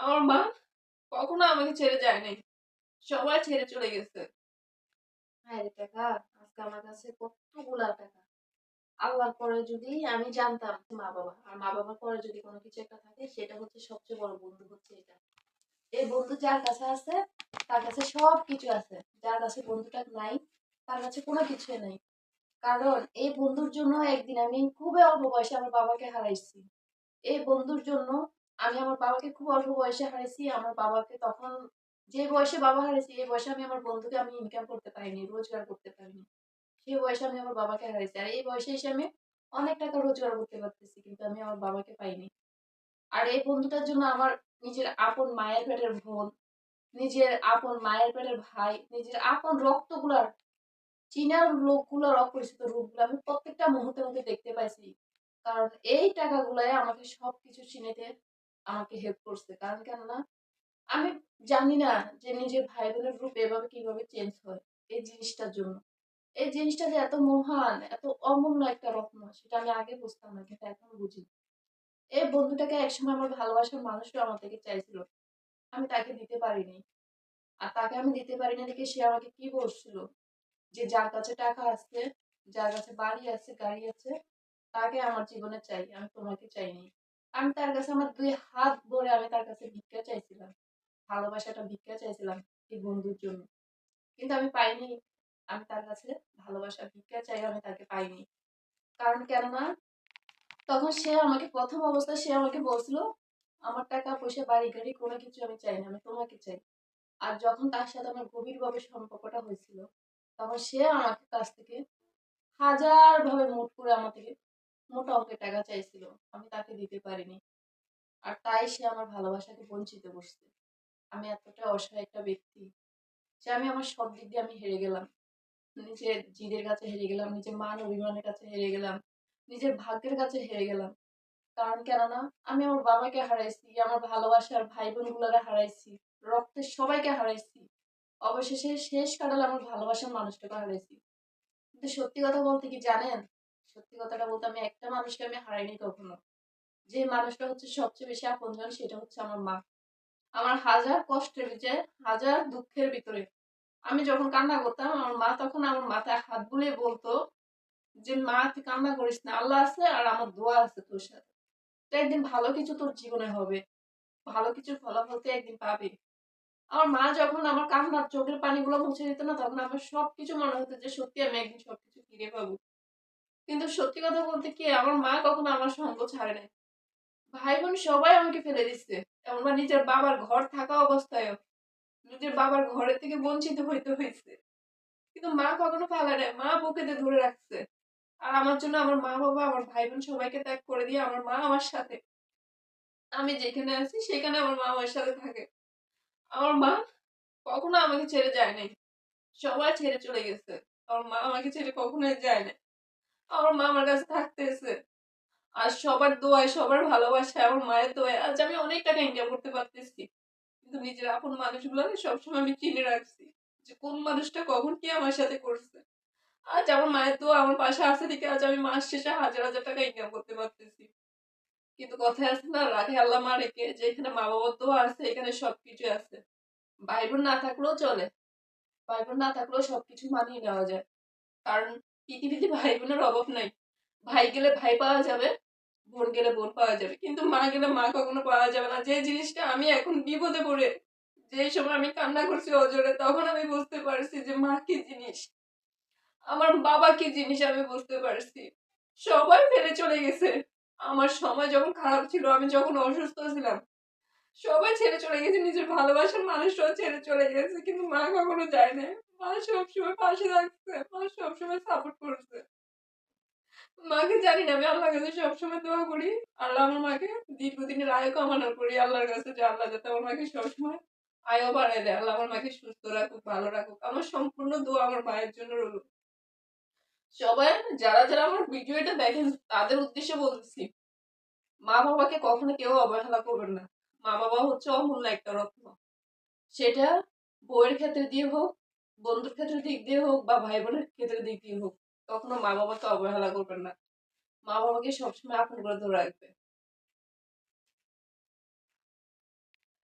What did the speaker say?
আমার মা কখনো আমাকে ছেড়ে যায় নাই। সবাই ছেড়ে চলে গেছে। হ্যাঁ রে টাকা, আজকে আমার কাছে কতগুলা টাকা? আল্লাহর পরে যদি আমি জানতাম মা বাবা, আর মা বাবার পরে যদি কোনো কিছু একটা থাকে, সেটা হচ্ছে সবচেয়ে বড় বন্ধু হচ্ছে এটা। এই বন্ধু যার কাছে আছে, তার কাছে সব কিছু আছে। যার কাছে বন্ধুটা নাই, তার কাছে কোনো কিছুই নাই। কারণ এই বন্ধুর জন্য একদিন আমি খুবই অল্প বয়সে আমার বাবাকে হারাইছি। এই বন্ধুর জন্য আমি আমার বাবাকে খুব অল্প বয়সে হারাইছি। আমার বাবাকে তখন যে বয়সে বাবা হারিয়েছি এই বয়সে আমি আমার বন্ধুকে আমি ইনকাম করতে পারিনি, রোজগার করতে পারিনি। সেই বয়সে আমি আমার বাবাকে হারিয়েছি আর এই বয়সে এসে আমি অনেক টাকা রোজগার করতে পারতেছি, কিন্তু আমি আমার বাবাকে পাইনি। আর এই বন্ধুটার জন্য আমার নিজের আপন মায়ের পেটের বোন, নিজের আপন মায়ের পেটের ভাই, নিজের আপন রক্তগুলার, চীনার লোকগুলোর অপরিচিত রূপগুলো আমি প্রত্যেকটা মুহূর্তে মধ্যে দেখতে পাইছি। কারণ এই টাকাগুলাই আমাকে সবকিছু চিনেতে আমাকে হেল্প করছে। কারণ কেননা, আমি জানি না যে নিজের ভাই বোনের রূপ এভাবে কীভাবে চেঞ্জ হয় এই জিনিসটার জন্য। এই জিনিসটা যে এত মহান, এত অমূল্য একটা রত্ন সেটা আমি আগে বুঝতাম না, কিন্তু এখন বুঝি। এই বন্ধুটাকে একসময় আমার ভালোবাসার মানুষও আমার থেকে চাইছিল। আমি তাকে দিতে পারিনি। আর তাকে আমি দিতে পারিনি দেখে সে আমাকে কি বলছিল? যে যার কাছে টাকা আছে, যার কাছে বাড়ি আছে, গাড়ি আছে, তাকে আমার জীবনে চাই, আমি তোমাকে চাইনি। আমি তার কাছে আমার দুই হাত ভরে আমি তার কাছে ভিক্ষা চাইছিলাম। ভালোবাসাটা ভিক্ষা চাইছিলাম এই বন্ধুর জন্য। কিন্তু আমি পাইনি। আমি তার কাছে ভালোবাসা, ভিক্ষা চাই আমি তাকে পাইনি। কারণ কেননা, তখন সে আমাকে প্রথম অবস্থায় সে আমাকে বলছিল, আমার টাকা পয়সা, বাড়ি গাড়ি কোনো কিছু আমি চাই না, আমি তোমাকে চাই। আর যখন তার সাথে আমার গভীরভাবে সম্পর্কটা হয়েছিল, তখন সে আমার কাছ থেকে হাজার ভাবে মুট করে আমার থেকে মোটা অঙ্কের টাকা চাইছিল। আমি তাকে দিতে পারিনি। আর তাই সে আমার ভালোবাসাকে বঞ্চিত করছে। আমি এতটা অসহায় একটা ব্যক্তি যে আমি আমার সব দিক দিয়ে আমি হেরে গেলাম। নিজের জিদের কাছে হেরে গেলাম, নিজের মান অভিমানের কাছে হেরে গেলাম, নিজের ভাগ্যের কাছে হেরে গেলাম। কারণ কেননা, আমি আমার বাবাকে হারাইছি, আমার ভালোবাসার ভাই বোনগুলোরে হারাইছি, রক্তের সবাইকে হারাইছি। অবশেষে শেষ কাটালে আমার ভালোবাসার মানুষটাকে হারাইছি। কিন্তু সত্যি কথা বলতে কি জানেন? সত্যি কথাটা বলতে আমি একটা মানুষকে আমি হারাইনি কখনো। যে মানুষটা হচ্ছে সবচেয়ে বেশি আপনজন সেটা হচ্ছে আমার মা। আমার হাজার কষ্টের ভিতরে হাজার দুঃখের ভিতরে। আমি যখন কান্না করতাম, আমার মা তখন আমার মাথায় হাত বুলিয়ে বলতো যে, মা, তুই কান্না করিস না। আল্লাহ আছে আর আমার দোয়া আছে তোর সাথে। তো একদিন ভালো কিছু তোর জীবনে হবে। ভালো কিছুর ফলাফল তুই একদিন পাবি। আমার মা যখন আমার কান্নার চোখের পানিগুলো মুছে দিত না, তখন আমার সবকিছু মনে হতো যে, সত্যি আমি একদিন সবকিছু ফিরে পাবো। কিন্তু সত্যি কথা বলতে কি, আমার মা কখনো আমার সঙ্গ ছাড়ে নাই। ভাই বোন সবাই আমাকে ফেলে দিচ্ছে। এমন বা নিজের বাবার ঘর থাকা অবস্থায়ও। নিজের বাবার ঘরের থেকে বঞ্চিত হইতে হয়েছে কিন্তু মা কখনো ফেলে নেয় মা বুকেতে ধরে রাখছে। আর আমার জন্য আমার মা বাবা, আমার ভাই বোন সবাইকে ত্যাগ করে দিয়ে আমার মা আমার সাথে। আমি যেখানে আছি, সেখানে আমার মা আমার সাথে থাকে। আমার মা কখনো আমাকে ছেড়ে যায় নাই। সবাই ছেড়ে চলে গেছে। আমার মা আমাকে ছেড়ে কখনোই যায় না আমার মা আমার কাছে থাকতেছে। আর সবার দোয়ায়, সবার ভালোবাসায়, আমার মায়ের দোয়ায় আজ আমি অনেক টাকা ইনকাম করতে পারতেছি। কিন্তু নিজের আপন মানুষগুলো সবসময় আমি চিনে রাখছি যে কোন মানুষটা কখন কি আমার সাথে করছে। আজ আমার মায়ের দোয়া আমার পাশে আসে দিকে আজ আমি মাস শেষে হাজার হাজার টাকা ইনকাম করতে পারতেছি। কিন্তু কথায় আছে না রাখে আল্লাহ মা রেখে যে এখানে মা বাবার দোয়া আছে, এখানে সবকিছু আছে। ভাই না থাকলেও চলে। ভাই না থাকলেও সবকিছু মানিয়ে নেওয়া যায়। কারণ পৃথিবীতে ভাই বোনের অভাব নাই। ভাই গেলে ভাই পাওয়া যাবে, বোন গেলে বোন পাওয়া যাবে। কিন্তু মা গেলে মা কখনো পাওয়া যাবে না। যে জিনিসটা আমি এখন বিপদে পড়ে, যে সময় আমি কান্না করছি অজরে, তখন আমি বুঝতে পারছি যে মা কি জিনিস। আমার বাবা কি জিনিস আমি বুঝতে পারছি। সবাই ফেলে চলে গেছে। আমার সময় যখন খারাপ ছিল, আমি যখন অসুস্থ ছিলাম সবাই ছেড়ে চলে গেছে, নিজের ভালোবাসার মানুষরাও ছেড়ে চলে গেছে, কিন্তু মা কখনো যায় না মা সবসময় পাশে থাকছে, মা সবসময় সাপোর্ট করছে। মাকে জানি না, আমি আল্লাহর কাছে সবসময় দোয়া করি। আল্লাহ আমার মাকে দীর্ঘদিনের আয়ু কামনা করি, আল্লাহর কাছে যে আল্লাহ যাতে আমার মাকে সবসময় আয়ও বাড়ায় দেয়, আল্লাহ আমার মাকে সুস্থ রাখুক, ভালো রাখুক। আমার সম্পূর্ণ দোয়া আমার মায়ের জন্য রইল। সবাই, যারা যারা আমার ভিডিওটা দেখেন, তাদের উদ্দেশ্যে বলতেছি মা বাবাকে কখনো কেউ অবহেলা করবেন না। মা বাবা হচ্ছে অমূল্য একটা রত্ন। সেটা বউয়ের ক্ষেত্রে দিয়ে হোক, বন্ধুর ক্ষেত্রে দিক দিয়ে হোক বা ভাই বোনের ক্ষেত্রে দিক দিয়ে হোক, কখনো মা তো অবহেলা করবেন না। মা বাবাকে সবসময় আপন করে ধরে রাখবে।